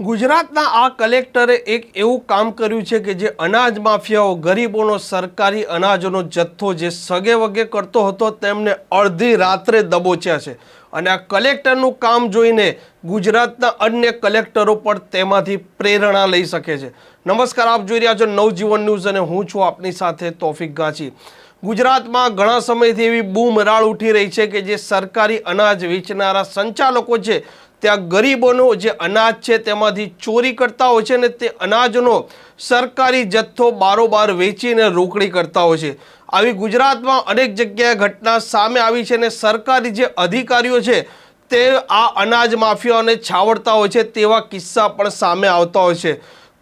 ગુજરાતના આ કલેક્ટરે એક એવું કામ કર્યું છે કે જે અનાજ માફિયાઓ, ગરીબોનો સરકારી અનાજનો જથ્થો જે સગે વગે કરતો હતો તેમને અડધી રાત્રે દબોચ્યા છે. અને આ કલેક્ટરનું કામ જોઈને ગુજરાતના અન્ય કલેક્ટરો પણ તેમાંથી પ્રેરણા લઈ શકે છે. નમસ્કાર, આપ જોઈ રહ્યા છો નવજીવન ન્યૂઝ અને હું છું આપની સાથે તોફિક ગાંચી. ગુજરાતમાં ઘણા સમયથી એવી બૂમરાળ ઉઠી રહી છે કે જે સરકારી અનાજ વેચનારા સંચાલકો છે ત્યાં ગરીબોનો જે અનાજ છે તેમાંથી ચોરી કરતા હોય છે ને તે અનાજનો સરકારી જથ્થો બારોબાર વેચીને રોકડી કરતા હોય છે. આવી ગુજરાતમાં અનેક જગ્યાએ ઘટના સામે આવી છે ને સરકારી જે અધિકારીઓ છે તે આ અનાજ માફિયાઓને છાવડતા હોય છે તેવા કિસ્સા પણ સામે આવતા હોય છે.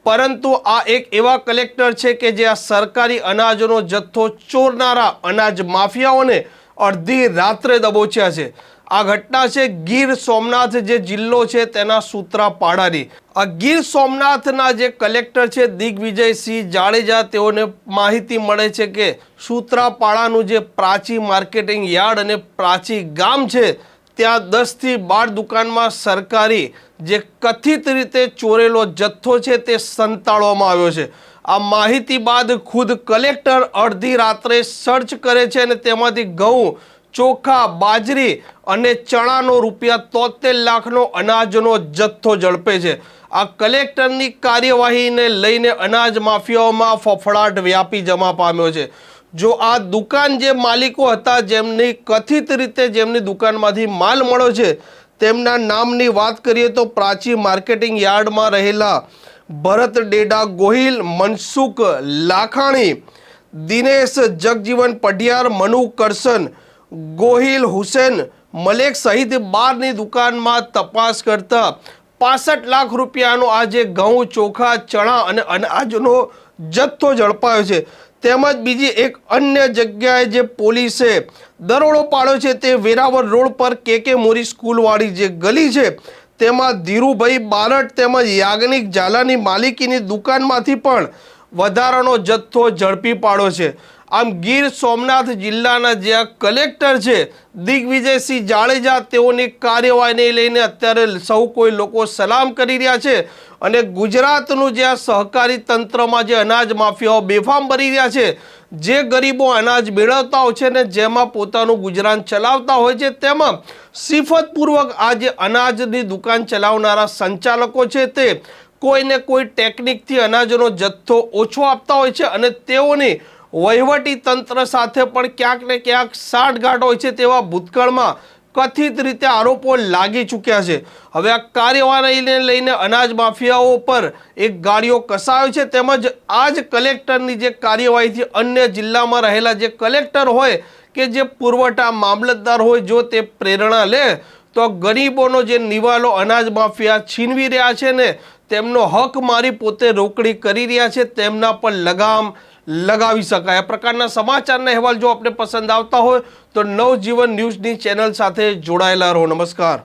પરંતુ આ એક એવા કલેક્ટર છે કે જે આ સરકારી અનાજનો જથ્થો ચોરનારા અનાજ માફિયાઓને અડધી રાત્રે દબોચ્યા છે. આ ઘટના છે ગીર સોમનાથ જે જિલ્લો છે તેના સૂત્રાપાડાની. આ ગીર સોમનાથના જે કલેક્ટર છે દિગ્વિજયસિંહ જાડેજા, તેઓને માહિતી મળે છે કે સૂત્રાપાડાનું જે પ્રાચી માર્કેટિંગ યાર્ડ અને પ્રાચી ગામ છે, ત્યાં દસથી બાર દુકાનમાં સરકારી જે કથિત રીતે ચોરેલો જથ્થો છે તે સંતાડવામાં આવ્યો છે. આ માહિતી બાદ ખુદ કલેક્ટર અડધી રાત્રે સર્ચ કરે છે અને તેમાંથી ઘઉં ચોખા, બાજરી અને ચણાનો રૂપિયા તોતેર લાખનો અનાજનો જથ્થો ઝડપે છે. આ કલેક્ટરની કાર્યવાહીને લઈને અનાજ માફિયાઓમાં ફફડાટ વ્યાપી જમા પામ્યો છે. જો આ દુકાન જે માલિકો હતા, જેમની કથિત રીતે જેમની દુકાનમાંથી માલ મળ્યો છે, તેમના નામની વાત કરીએ તો પ્રાચી માર્કેટિંગ યાર્ડમાં રહેલા ભરત ડેડા ગોહિલ, મનસુખ લાખાણી, દિનેશ જગજીવન પઢિયાર, મનુ કરસન ગોહિલ હુસેન મલેક સહિત બારની દુકાનમાં તપાસ કરતા પાસઠ લાખ રૂપિયાનો આજે ઘઉં, ચોખા, ચણા અને અનાજનો જથ્થો ઝડપાયો છે. તેમજ બીજી એક અન્ય જગ્યાએ જે પોલીસે દરોડો પાડ્યો છે તે વેરાવળ રોડ પર કે કે મોરી સ્કૂલવાળી જે ગલી છે, તેમાં ધીરુભાઈ બારટ તેમજ યાજ્ઞિક ઝાલાની માલિકીની દુકાનમાંથી પણ વધારાનો જથ્થો ઝડપી પાડ્યો છે. આમ ગીર સોમનાથ જિલ્લાના જે કલેક્ટર છે, દિગ્વિજયસિંહ જાડેજા, તેઓની કાર્યવાહીને લઈને અત્યારે સૌ કોઈ લોકો સલામ કરી રહ્યા છે અને ગુજરાતનું જે આ સહકારી તંત્રમાં જે અનાજ માફિયાઓ બેફામ ભરી રહ્યા છે, જે ગરીબો અનાજ મેળવતા હોય છે ને જેમાં પોતાનું ગુજરાન ચલાવતા હોય છે, તેમાં સિફતપૂર્વક આ જે અનાજની દુકાન ચલાવનારા સંચાલકો છે તે કોઈને કોઈ ટેકનિકથી અનાજનો જથ્થો ઓછો આપતા હોય છે અને તેઓની વહીવટી તંત્ર સાથે પણ ક્યાંક ને ક્યાંક સાંઠગાંઠ હોય છે તેવા ભૂતકાળમાં કથિત રીતે આરોપો લાગી ચૂક્યા છે. હવે આ કાર્યવાહીને લઈને અનાજ માફિયાઓ પર એક ગાડીઓ કસાયો છે તેમજ આ જ કલેક્ટરની જે કાર્યવાહીથી અન્ય જિલ્લામાં રહેલા જે કલેક્ટર હોય કે જે પુરવઠા મામલતદાર હોય જો તે પ્રેરણા લે, તો ગરીબોનો જે નિવાલો અનાજ માફિયા છીનવી રહ્યા છે ને તેમનો હક મારી પોતે રોકડી કરી રહ્યા છે, તેમના પર લગામ લગાવી શકાય. આ પ્રકારના સમાચારના અહેવાલ જો આપને પસંદ આવતા હોય તો નવજીવન ન્યૂઝની ચેનલ સાથે જોડાયેલા રહો. નમસ્કાર.